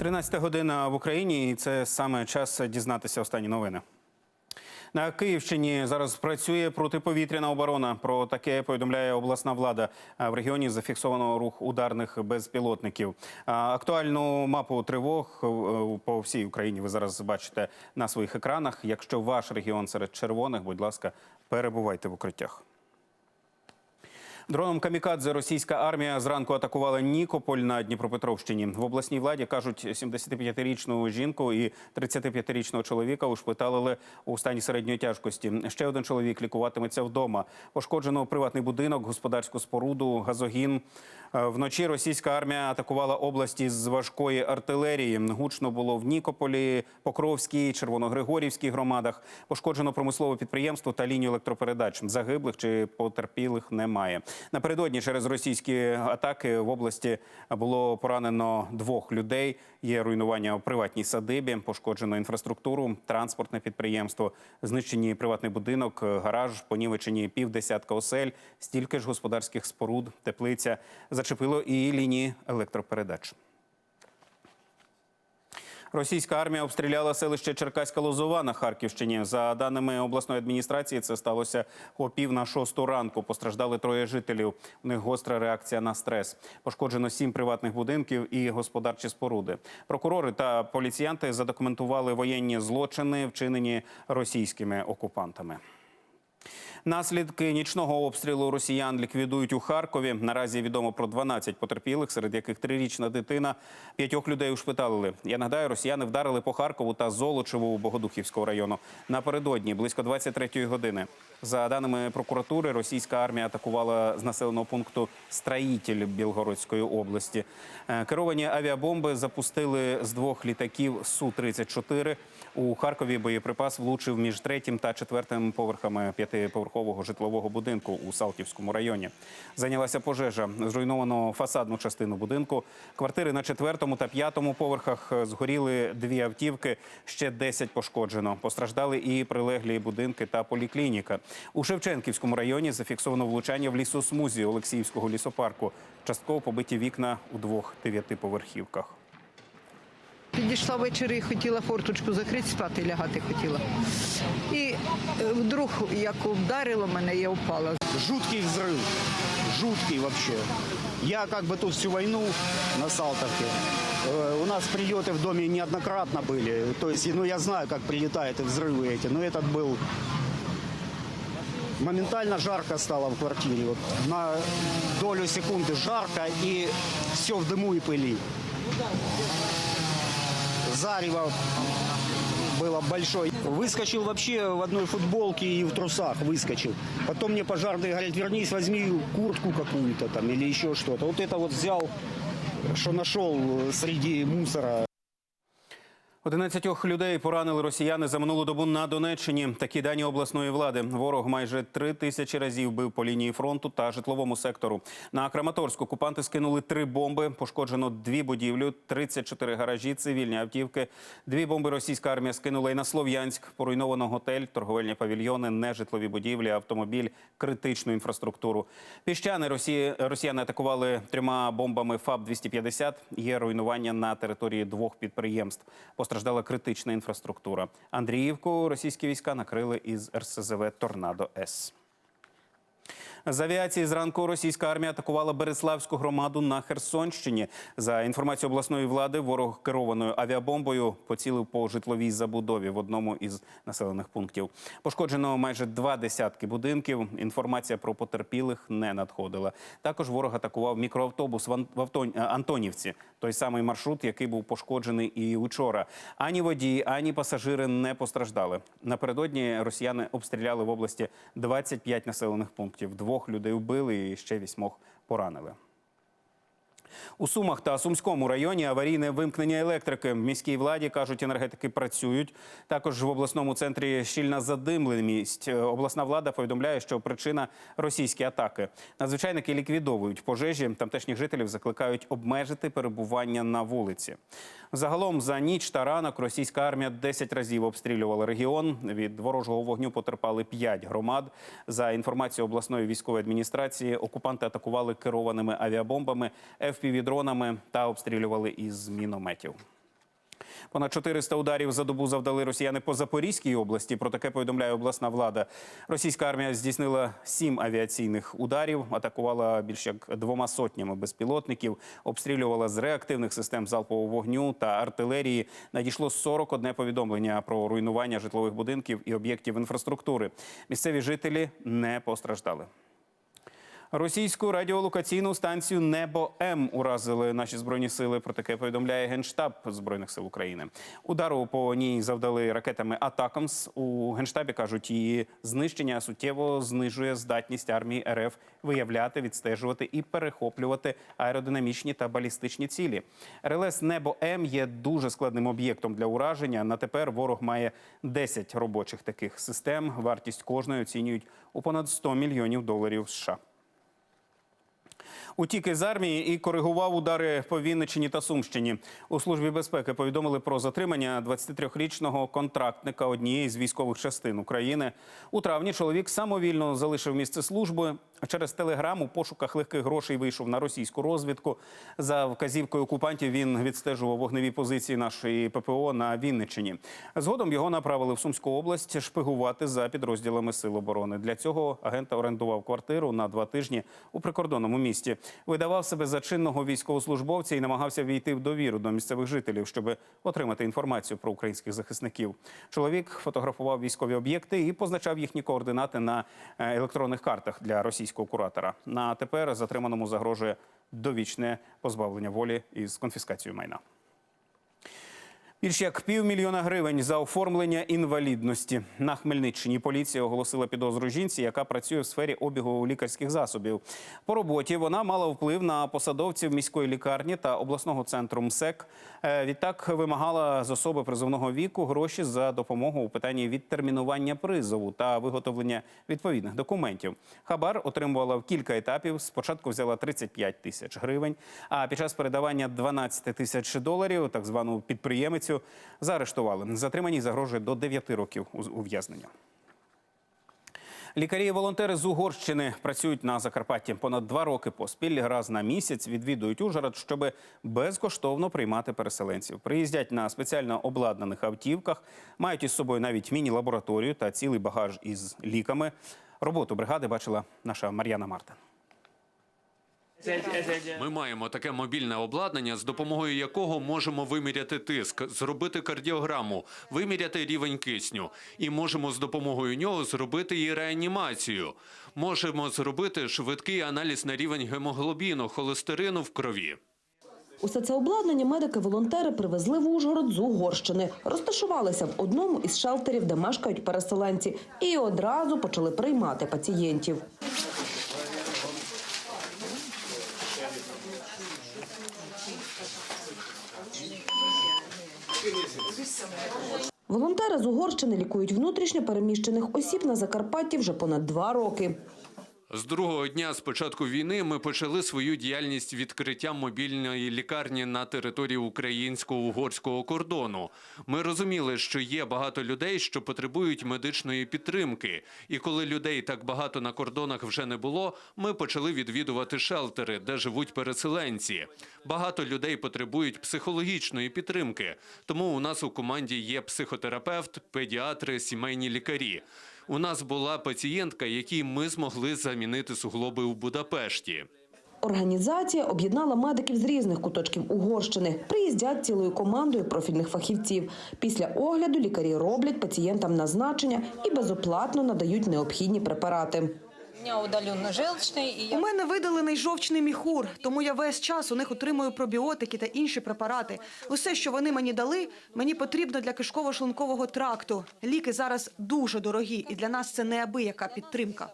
13 година в Україні, і це саме час дізнатися останні новини. На Київщині зараз працює протиповітряна оборона. Про таке повідомляє обласна влада. В регіоні зафіксовано рух ударних безпілотників. Актуальну мапу тривог е, по всій Україні ви зараз бачите на своїх екранах. Якщо ваш регіон серед червоних, будь ласка, перебувайте в укриттях. Дроном камікадзе російська армія зранку атакувала Нікополь на Дніпропетровщині. В обласній владі кажуть, 75-річну жінку і 35-річного чоловіка ушпиталили у стані середньої тяжкості. Ще один чоловік лікуватиметься вдома. Пошкоджено приватний будинок, господарську споруду, газогін. Е, Вночі російська армія атакувала області з важкої артилерії. Гучно було в Нікополі, Покровській, Червоногригорівській громадах. Пошкоджено промислове підприємство та лінію електропередач. Загиблих чи потерпілих немає. Напередодні через російські атаки в області було поранено двох людей. Є руйнування у приватній садибі, пошкоджено інфраструктуру, транспортне підприємство, знищені приватний будинок, гараж, понівечені півдесятка осель, стільки ж господарських споруд, теплиця. Зачепило і лінії електропередач. Російська армія обстріляла селище Черкаська Лозова на Харківщині. За даними обласної адміністрації, це сталося о пів на шосту ранку. Постраждали троє жителів. У них гостра реакція на стрес. Пошкоджено сім приватних будинків і господарчі споруди. Прокурори та поліціянти задокументували воєнні злочини, вчинені російськими окупантами. Наслідки нічного обстрілу росіян ліквідують у Харкові. Наразі відомо про 12 потерпілих, серед яких трирічна дитина. П'ятьох людей ушпиталили. Я нагадаю, росіяни вдарили по Харкову та Золочеву у Богодухівського району. Напередодні близько 23-ї години. За даними прокуратури, російська армія атакувала з населеного пункту Строїтель Білгородської області. Е, Керовані авіабомби запустили з двох літаків Су-34. У Харкові боєприпас влучив між третім та четвертим поверхами п'ятиповерхового житлового будинку у Салтівському районі. Зайнялася пожежа. Зруйновано фасадну частину будинку. Квартири на четвертому та п'ятому поверхах згоріли дві автівки. Ще 10 пошкоджено. Постраждали і прилеглі будинки та поліклініка. У Шевченківському районі зафіксовано влучання в лісосмузі Олексіївського лісопарку. Частково побиті вікна у двох дев'ятиповерхівках. Підійшла ввечері, хотіла форточку закрити, спати лягати хотіла. І е, вдруг, як вдарило мене, я впала. Жуткий взрыв. Жуткий вообще. Я как бы тут всю войну на Салтовке. Э, У нас прилеты в доме неоднократно были. То есть, ну, я знаю, как прилетают и взрывы эти. Но этот был... Моментально жарко стало в квартире. Вот на долю секунды жарко и все в дыму и пыли. Зарево было большое. Выскочил вообще в одной футболке и в трусах выскочил. Потом мне пожарные говорят, вернись, возьми куртку какую-то там или еще что-то. Вот это вот взял, что нашел среди мусора. 11 людей поранили росіяни за минулу добу на Донеччині. Такі дані обласної влади. Ворог майже три тисячі разів бив по лінії фронту та житловому сектору. На Краматорськ окупанти скинули три бомби. Пошкоджено дві будівлі, 34 гаражі, цивільні автівки. Дві бомби російська армія скинула і на Слов'янськ. Поруйновано готель, торговельні павільйони, нежитлові будівлі, автомобіль, критичну інфраструктуру. Піщани Росії росіяни атакували трьома бомбами ФАБ-250. Є руйнування на території двох підприємств. Постраждала критична інфраструктура. Андріївку російські війська накрили із РСЗВ Торнадо С. З авіації зранку російська армія атакувала Береславську громаду на Херсонщині. За інформацією обласної влади, ворог керованою авіабомбою поцілив по житловій забудові в одному із населених пунктів. Пошкоджено майже два десятки будинків. Інформація про потерпілих не надходила. Також ворог атакував мікроавтобус в е, Антонівці, той самий маршрут, який був пошкоджений і учора. Ані водії, ані пасажири не постраждали. Напередодні росіяни обстріляли в області 25 населених пунктів. Двох людей вбили і ще вісьмох поранили. У Сумах та Сумському районі аварійне вимкнення електрики. В міській владі кажуть, енергетики працюють. Також в обласному центрі щільна задимленість. Обласна влада повідомляє, що причина російські атаки. Надзвичайники ліквідовують пожежі. Тамтешніх жителів закликають обмежити перебування на вулиці. Загалом за ніч та ранок російська армія 10 разів обстрілювала регіон. Від ворожого вогню потерпали 5 громад. За інформацією обласної військової адміністрації, окупанти атакували керованими авіабомбами, FPV-дронами та обстрілювали із мінометів. Понад 400 ударів за добу завдали росіяни по Запорізькій області. Про таке повідомляє обласна влада. Російська армія здійснила сім авіаційних ударів, атакувала більш як двома сотнями безпілотників, обстрілювала з реактивних систем залпового вогню та артилерії. Надійшло 41 повідомлення про руйнування житлових будинків і об'єктів інфраструктури. Місцеві жителі не постраждали. Російську радіолокаційну станцію Небо М уразили наші збройні сили. Про таке повідомляє генштаб збройних сил України. Удару по ній завдали ракетами Атакамс. У генштабі кажуть, її знищення суттєво знижує здатність армії РФ виявляти, відстежувати і перехоплювати аеродинамічні та балістичні цілі. РЛС Небо М є дуже складним об'єктом для ураження. На тепер ворог має 10 робочих таких систем. Вартість кожної оцінюють у понад 100 мільйонів доларів США. Утік із армії і коригував удари по Вінниччині та Сумщині. У службі безпеки повідомили про затримання 23-річного контрактника однієї з військових частин України. У травні чоловік самовільно залишив місце служби. Через телеграм у пошуках легких грошей вийшов на російську розвідку. За вказівкою окупантів він відстежував вогневі позиції нашої ППО на Вінниччині. Згодом його направили в Сумську область шпигувати за підрозділами Сил оборони. Для цього агент орендував квартиру на два тижні у прикордонному місті. Видавав себе за чинного військовослужбовця і намагався війти в довіру до місцевих жителів, щоб отримати інформацію про українських захисників. Чоловік фотографував військові об'єкти і позначав їхні координати на е, електронних картах для російського куратора. На тепер затриманому загрожує довічне позбавлення волі із конфіскацією майна. Більш як півмільйона гривень за оформлення інвалідності на Хмельниччині. Поліція оголосила підозру жінці, яка працює в сфері обігу лікарських засобів. По роботі вона мала вплив на посадовців міської лікарні та обласного центру МСЕК. Е, Відтак вимагала з особи призовного віку гроші за допомогу у питанні відтермінування призову та виготовлення відповідних документів. Хабар отримувала в кілька етапів. Спочатку взяла 35 тисяч гривень, а під час передавання 12 тисяч доларів, так звану підприємицю, заарештували. Затриманій загрожує до 9 років ув'язнення. Лікарі і волонтери з Угорщини працюють на Закарпатті понад два роки поспіль. Раз на місяць відвідують Ужгород, щоб безкоштовно приймати переселенців. Приїздять на спеціально обладнаних автівках, мають із собою навіть міні-лабораторію та цілий багаж із ліками. Роботу бригади бачила наша Мар'яна Мартин. Ми маємо таке мобільне обладнання, з допомогою якого можемо виміряти тиск, зробити кардіограму, виміряти рівень кисню, і можемо з допомогою нього зробити і реанімацію. Можемо зробити швидкий аналіз на рівень гемоглобіну, холестерину в крові. Усе це обладнання медики-волонтери привезли в Ужгород з Угорщини. Розташувалися в одному із шелтерів, де мешкають переселенці, і одразу почали приймати пацієнтів. Волонтери з Угорщини лікують внутрішньо переміщених осіб на Закарпатті вже понад два роки. З другого дня з початку війни ми почали свою діяльність відкриттям мобільної лікарні на території українсько-угорського кордону. Ми розуміли, що є багато людей, що потребують медичної підтримки. І коли людей так багато на кордонах вже не було, ми почали відвідувати шелтери, де живуть переселенці. Багато людей потребують психологічної підтримки. Тому у нас у команді є психотерапевт, педіатри, сімейні лікарі. У нас була пацієнтка, якій ми змогли замінити суглоби у Будапешті. Організація об'єднала медиків з різних куточків Угорщини. Приїздять цілою командою профільних фахівців. Після огляду лікарі роблять пацієнтам назначення і безоплатно надають необхідні препарати. У меня удаленно желчный, и У мене видалений жовчний міхур, тому я весь час у них отримую пробіотики та інші препарати. Усе, що вони мені дали, мені потрібно для кишково-шлункового тракту. Ліки зараз дуже дорогі, і для нас це неабияка підтримка.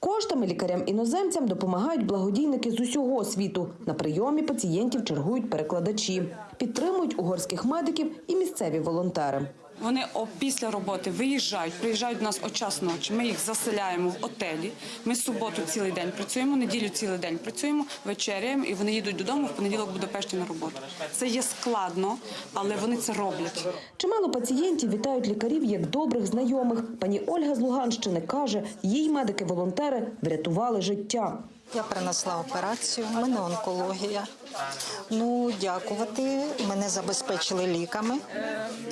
Коштами лікарям-іноземцям допомагають благодійники з усього світу. На прийомі пацієнтів чергують перекладачі. Підтримують угорських медиків і місцеві волонтери. Вони після роботи виїжджають, приїжджають до нас о ночі. Ми їх заселяємо в отелі. Ми суботу цілий день працюємо, неділю цілий день працюємо, вечеряємо, і вони їдуть додому в понеділок в Будапешті на роботу. Це є складно, але вони це роблять. Чимало пацієнтів вітають лікарів як добрих знайомих. Пані Ольга з Луганщини каже, їй медики-волонтери врятували життя. Я перенесла операцію, в мене онкологія. Ну, дякувати. Мене забезпечили ліками.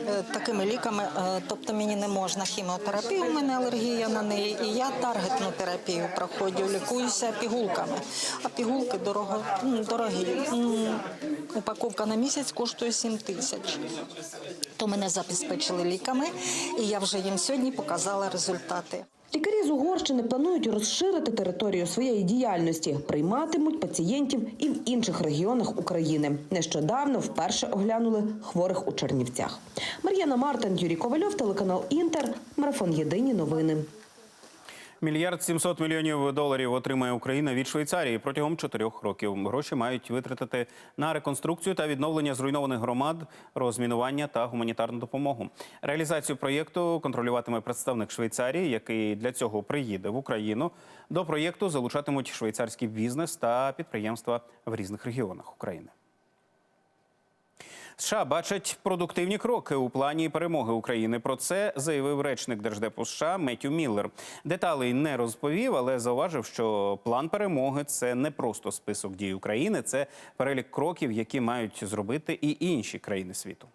Е, Такими ліками, е, тобто мені не можна хіміотерапію, у мене алергія на неї, і я таргетну терапію проходжу, лікуюся пігулками. А пігулки дорого, дорогі. Упаковка на місяць коштує 7 тисяч. То мене забезпечили ліками, і я вже їм сьогодні показала результати. Лікарі з Угорщини планують розширити територію своєї діяльності, прийматимуть пацієнтів і в інших регіонах України. Нещодавно вперше оглянули хворих у Чернівцях. Мар'яна Мартин, Юрій Ковальов, телеканал Інтер, марафон Єдині новини. Мільярд 700 мільйонів доларів отримає Україна від Швейцарії протягом чотирьох років. Гроші мають витратити на реконструкцію та відновлення зруйнованих громад, розмінування та гуманітарну допомогу. Реалізацію проєкту контролюватиме представник Швейцарії, який для цього приїде в Україну. До проєкту залучатимуть швейцарський бізнес та підприємства в різних регіонах України. США бачать продуктивні кроки у плані перемоги України. Про це заявив речник держдепу США Меттю Міллер. Деталей не розповів, але зауважив, що план перемоги це не просто список дій України, це перелік кроків, які мають зробити і інші країни світу.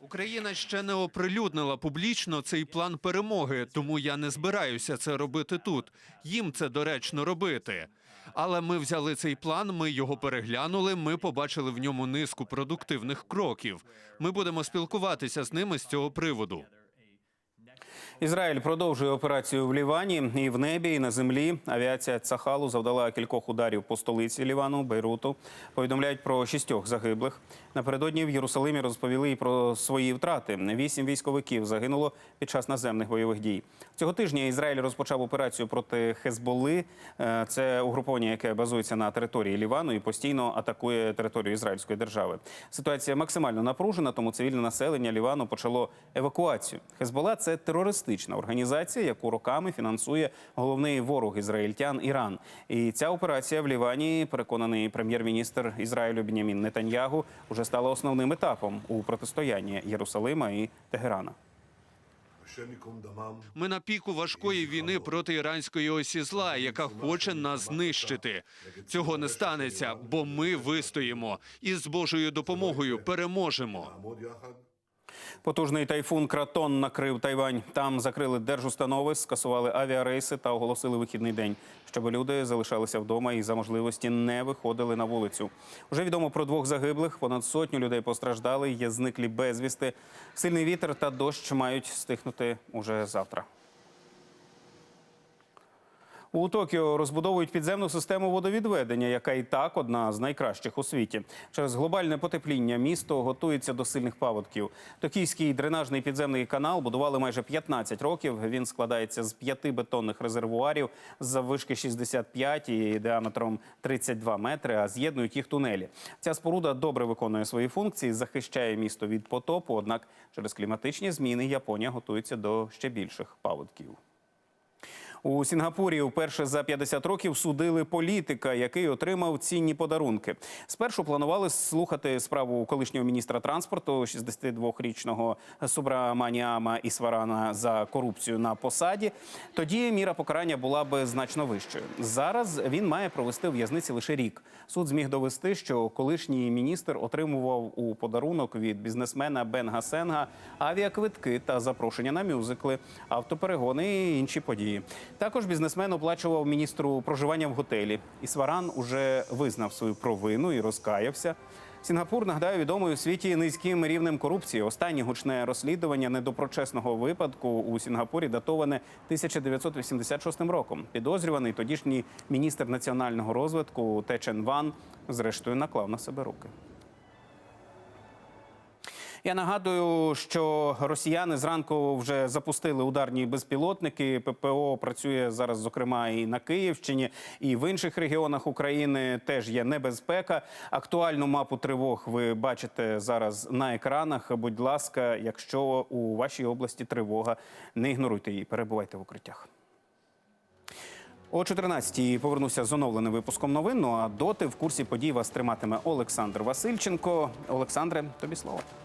Україна ще не оприлюднила публічно цей план перемоги, тому я не збираюся це робити тут. Їм це доречно робити. Але ми взяли цей план, ми його переглянули. Ми побачили в ньому низку продуктивних кроків. Ми будемо спілкуватися з ними з цього приводу. Ізраїль продовжує операцію в Лівані і в небі, і на землі. Авіація Цахалу завдала кількох ударів по столиці Лівану, Бейруту. Повідомляють про шістьох загиблих. Напередодні в Єрусалимі розповіли і про свої втрати. Вісім військовиків загинуло під час наземних бойових дій. Цього тижня Ізраїль розпочав операцію проти Хезболи. Е, Це угруповання, яке базується на території Лівану і постійно атакує територію ізраїльської держави. Ситуація максимально напружена, тому цивільне населення Лівану почало евакуацію. Хезбола це терористична організація, яку роками фінансує головний ворог ізраїльтян Іран. І ця операція в Лівані, переконаний прем'єр-міністр Ізраїлю Бенямін Нетаньягу, уже стала основним етапом у протистоянні Єрусалима і Тегерана. Ми на піку важкої війни проти іранської осі зла, яка хоче нас знищити. Цього не станеться, бо ми вистоїмо і з Божою допомогою переможемо. Потужний тайфун Кратон накрив Тайвань. Там закрили держустанови, скасували авіарейси та оголосили вихідний день, щоб люди залишалися вдома і за можливості не виходили на вулицю. Уже відомо про двох загиблих. Понад сотню людей постраждали. Є зниклі безвісти. Сильний вітер та дощ мають стихнути уже завтра. У Токіо розбудовують підземну систему водовідведення, яка і так одна з найкращих у світі. Через глобальне потепління місто готується до сильних паводків. Токійський дренажний підземний канал будували майже 15 років. Він складається з п'яти бетонних резервуарів з заввишки 65 і діаметром 32 метри, а з'єднують їх тунелі. Ця споруда добре виконує свої функції, захищає місто від потопу. Однак через кліматичні зміни Японія готується до ще більших паводків. У Сінгапурі вперше за 50 років судили політика, який отримав цінні подарунки. Спершу планували слухати справу колишнього міністра транспорту, 62-річного Субраманіама Ісварана за корупцію на посаді. Тоді міра покарання була би значно вищою. Зараз він має провести в'язниці лише рік. Суд зміг довести, що колишній міністр отримував у подарунок від бізнесмена Бенга Сенга авіаквитки та запрошення на мюзикли, автоперегони і інші події. Також бізнесмен оплачував міністру проживання в готелі. Ісваран уже визнав свою провину і розкаявся. Сінгапур нагадаю відомий у світі низьким рівнем корупції. Останнє гучне розслідування недоброчесного випадку у Сінгапурі датоване 1986 роком. Підозрюваний тодішній міністр національного розвитку Течен Ван зрештою наклав на себе руки. Я нагадую, що росіяни зранку вже запустили ударні безпілотники. ППО працює зараз, зокрема, і на Київщині, і в інших регіонах України теж є небезпека. Актуальну мапу тривог ви бачите зараз на екранах. Будь ласка, якщо у вашій області тривога, не ігноруйте її, перебувайте в укриттях. О 14-й повернуся з оновленим випуском новин. Ну а доти в курсі подій вас триматиме Олександр Васильченко. Олександре, тобі слово.